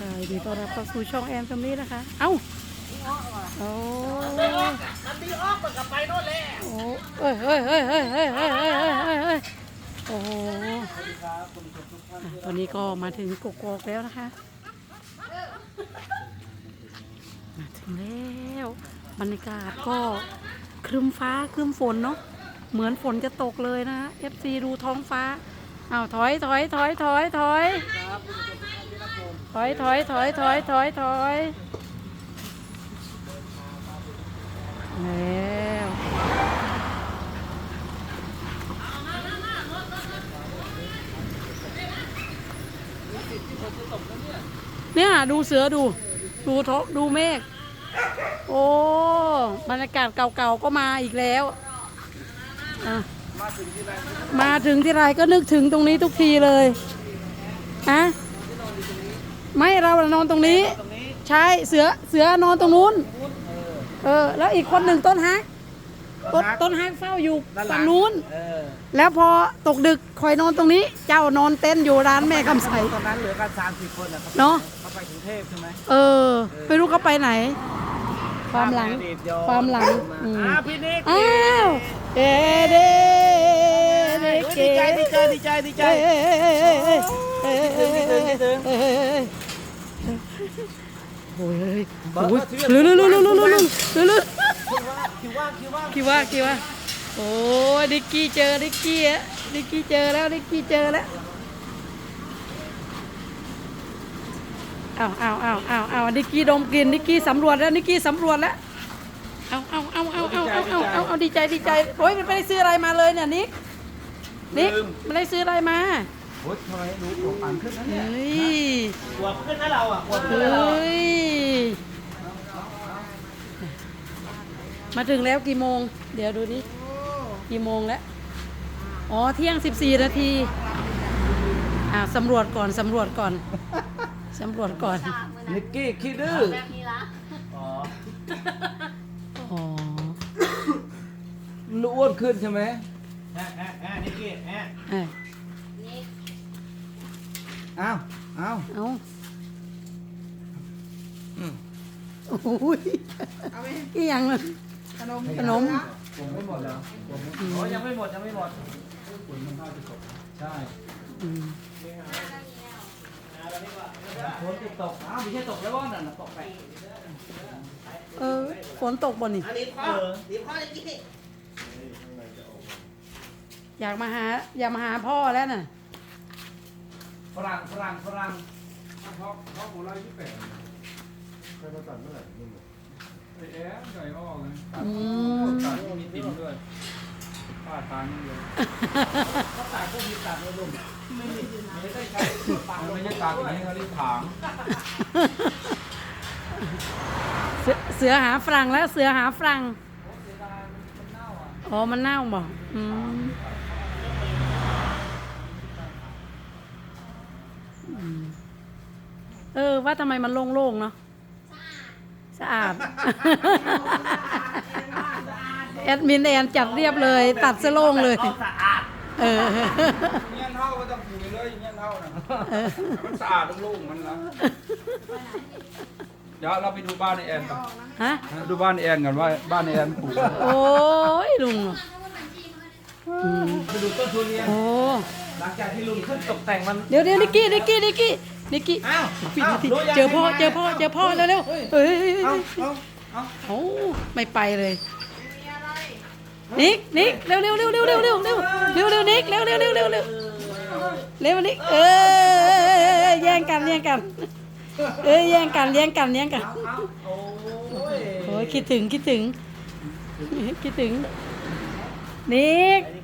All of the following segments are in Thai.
ค่ะยินดีต้อนรับเข้าสู่ช่องแอนคัมนี้นะคะ เอ้าโอ้มันดีออกมันก็ไปโน่นแหละโอ้เฮ้ยเฮ้ยเฮ้ยเฮ้ยเฮ้ยเฮ้ยเฮ้ยเฮ้ยเฮ้ยเฮ้ยโอ้โหอะตอนนี้ก็มาถึงกกอกแล้วนะคะ มาถึงแล้ว บรรยากาศก็ครึ้มฟ้าครึ้มฝนเนาะ เหมือนฝนจะตกเลยนะ FC ดูท้องฟ้าอ้าวถอยถอยถอยถอยถอย ถอยถอยถอยถอยถอยถอยแล้วเนี่ยดูเสือดู ดูท้องดูเมฆโอ้บรรยากาศเก่าๆก็มาอีกแล้วอะมาถึงที่ไรก็นึกถึงตรงนี้ทุกทีเลยอะ ไม่เราน่ะนอนตรงนี้ใช่เสือเสือนอนตรงนู้นเออ แล้วอีกคนหนึ่งต้นฮักต้นต้นฮักเฝ้าอยู่ฝั่งนู้น เออแล้วพอตกดึกคอยนอนตรงนี้ เจ้านอนเต้นอยู่ร้านแม่คำใส ตอนนั้นเหลือกันสามสิบคนนะครับเนาะเขาไปกรุงเทพใช่ไหมเออไม่รู้เขาไปไหน ความหลัง อดีตย้อนความหลังอืม อ่าพี่นิกอ้าวเดเดเดเกดีใจดีใจดีใจดีใจเอ้ยเอ้ยเอ้ยเอ้ยเอ้ยเอ้ยคิดถึงคิดถึงเอ้ยเอ้ยเอ้ยโอ้ยบอกโอ้ยว่าชีวิตเร็วเร็วเร็วเร็วเร็วเร็วเร็วเร็วเร็วคิวว่างคิวว่างคิดว่าคิดว่าโอ้ยดิกกี้เจอดิกกี้อะดิกกี้เจอแล้วดิกกี้เจอแล้วเอาเอาเอาเอาเอาดิกกี้ดมกลิ่นดิกกี้สำรวจแล้วดิกกี้สำรวจแล้วเอาเอาเอาเอาเอาเอาเอาเอาเอาดีใจดีใจโอ้ยมันไม่ได้ซื้ออะไรมาเลยเนี่ยนิกนิกไม่ได้ซื้ออะไรมา โอ้ยทำไมรู้หัวปั่นขึ้นนะเนี่ยเฮ้ยหัวขึ้นนะเราอะหัวเฮขึ้นนะเรา้ย มาถึงแล้วกี่โมง เดี๋ยวดูดิ กี่โมงแล้ว อ๋อ เที่ยง 14 นาที อ่าสำรวจก่อน สำรวจก่อน สำรวจก่อน นิกกี้ขี้ดื้อแบบนี้ละอ๋ออ๋อรู้อ้วนขึ้นใช่ไหมแอะแอะแอะนิกกี้แอะ เอ้ยนี่ อ้าวอ้าวเอาอืมโอ้ยอีหยังล่ะ ขนมขนม ผมไม่หมดแล้วผมไม่อ๋อยังไม่หมดยังไม่หมดฝนมันเข้าจะตกใช่อืมฝนจะตกอ้าวไม่ใช่ตกแล้วว่านั่นน่ะตกไปเออฝนตกบ่นี่ อันนี้พ่อดีพ่อจะกินอยากมาหา อยากมาหาพ่อแล้วน่ะ ฝรั่งฝรั่งฝรั่งเพราะเพราะของเราที่แปดใครมาตัดเมื่อไหร่ไม่รู้ไอแอ๊ใหญ่ออกเลยตัดอืม ตัดมีติ่มด้วยป้าทานนี่เลยเขาตัดก็มีตัดเลยลุงไม่มีไม่ได้ใช้ปังมันไม่ใช่ตัดอย่างนี้เขาเรียกถางเสือเสือหาฝรั่งแล้วเสือหาฝรั่งอ๋อมันเน่าบอกอืมอืม เออ ว่าทำไมมันโล่งๆเนาะสะอาด แอดมินแอนจัดเรียบเลย ตัดซะโล่งเลย สะอาดเออ เงี้ยเท่าก็ต้องปุ๋ยเลยเงี้ยเท่านะมันสะอาดโล่งๆมันนะเดี๋ยวเราไปดูบ้านในแอนกันฮะ ดูบ้านในแอนกันว่าบ้านในแอนปลูกอะไรโอ้ยลุงอืมไปดูต้นทุเรียน โอ้ หลังจากที่ลุงขึ้นตกแต่งมัน เดี๋ยวเดี๋ยวนิกกี้นิกกี้นิกกี้นิกกี้อ้าวปิดอ้าวทีรู้ยังเจอพ่อไม่มาเจอพ่อเจอพ่อแล้วเร็วเฮ้ยเอ้าเอ้าเอ้าเอ้าไม่ไปเลยนิกนิกเร็วเร็วเร็วเร็วเร็วเร็วเร็วเร็วเร็วนิกเร็วเร็วเร็วเร็วเร็วเร็วนิกเออแย่งกันแย่งกันเอ้ยแย่งกันแย่งกันแย่งกันเอ้าโอ้ยโอ้ยคิดถึงคิดถึงคิดถึงนิกไอ้นิกกี้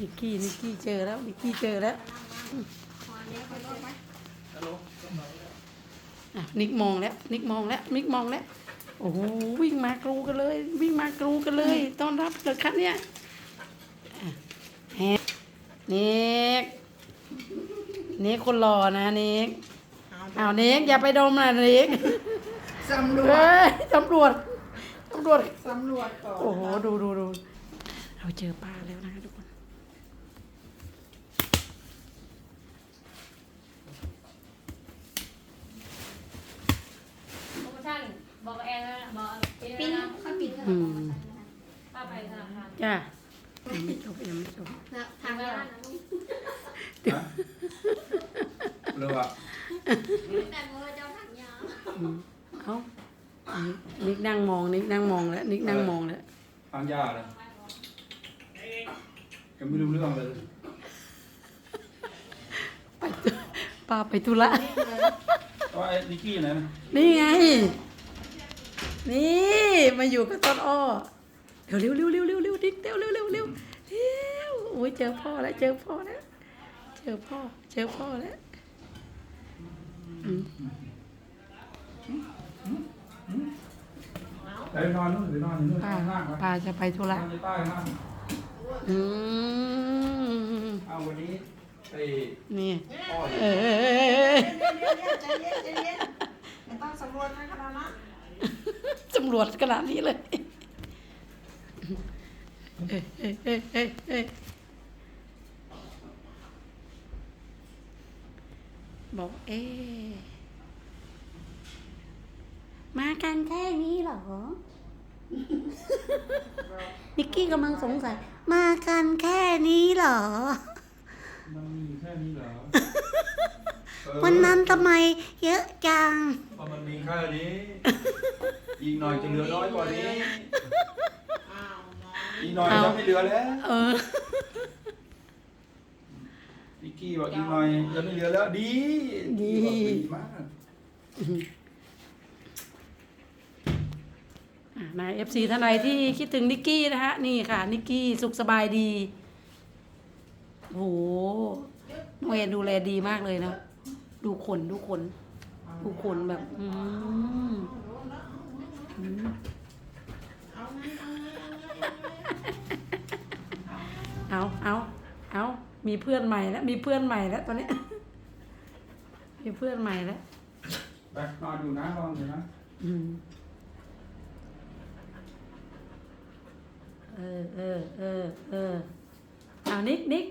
นิกกี้นิกกี้เจอแล้วนิกกี้เจอแล้วพอเนี้ยไปรถไหมอะนิกมองแล้ว นิกมองแล้วนิกมองแล้วโอ้โหวิ่งมากรูกันเลย วิ่งมากรูกันเลยต้อนรับเลยครับเนี่ยอะแฮะเน็กเน็กคนหล่อนะเน็กอ้าวเน็กอย่าไปดมนะเน็กสำรวจเฮ้ยตำรวจตำรวจสำรวจก่อนโอ้โห ดูดูดูเราเจอป้าแล้วนะคะทุกคน โปรโม ชั่น บอกแอนนะบอกปิ้ปิ้นนนะเขาปิ้นเท่าอืไหร่มป้าไปธนาคารจ้ายังไม่จบยังไม่จบนะทางร้านนะลูกฮะเรือว่าแต่เมื่อเจ้าถังยาวอืมเอ้านิกนั่งมองนิกนั่งมองแล้วนิกนั่งมองแล้วทางยาเลยยังไม่รู้เรื่องเลยไปตุป้าไปธุระ ว่าไอ้นิกกี้ไหนนะนี่ไง นี่มาอยู่กับต้นอ้อเร็วเร็วเร็วเร็วเร็วเร็วดิ๊กเร็วเร็วเร็วเร็วเร็วโอ้ยเจอพ่อแล้วเจอพ่อแล้วเจอพ่อเจอพ่อแล้วอืมไปนอนนู่นไปนอนอยู่นู่นป้าข้างล่างครับป้าจะไปธุนระอนอยู่ใต้ข้างล่างอืม เอาวันนี้ ไปนี่ อ้อยเออเดี๋ยวเดี๋ยวเดี๋ยวใจเย็นใจเย็นไม่ต้องสำรวจนะขนาดนั้นตำรวจขนาดนี้เลยเอ้ยเอ้ยเอ้ยเอ้ยเอ้ยบอกเอ๊ะมากันแค่นี้เหรอ นิกกี้กำลังสงสัย มากันแค่นี้เหรอ มันมีอยู่แค่ นี้เหรอเออวันนั้นทำไมเยอะจัง เพราะมันมีแค่นี้ อีกหน่อยจะเหลือน้อยกว่านี้ อ้าวน้องอีกหน่อยเอาจะไม่เหลือแล้วเออนิกกี้บอกอีกหน่อยจะไม่เหลือแล้ว ดีดี บอกดีมากอะนายเอฟซีท่านใดที่คิดถึงนิกกี้นะฮะ นี่ค่ะ นิกกี้สุขสบายดีโห น้องเอ็นดูแลดีมากเลยนะ ดูขนดูขนดูขนแบบ อืมอืมเอาไงเอาไงเอาไงเอาไงเอาเอาเอามีเพื่อนใหม่แล้ว มีเพื่อนใหม่แล้วตอนนี้ มีเพื่อนใหม่แล้วไปนอนอยู่นะนอนอยู่นะอืมเออเออเออเออเอานิกนิก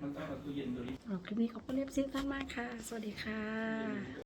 มัน ตู้เย็นตัวนี้ คลิปนี้ขอบคุณเอฟซีท่านมากค่ะ สวัสดีค่ะ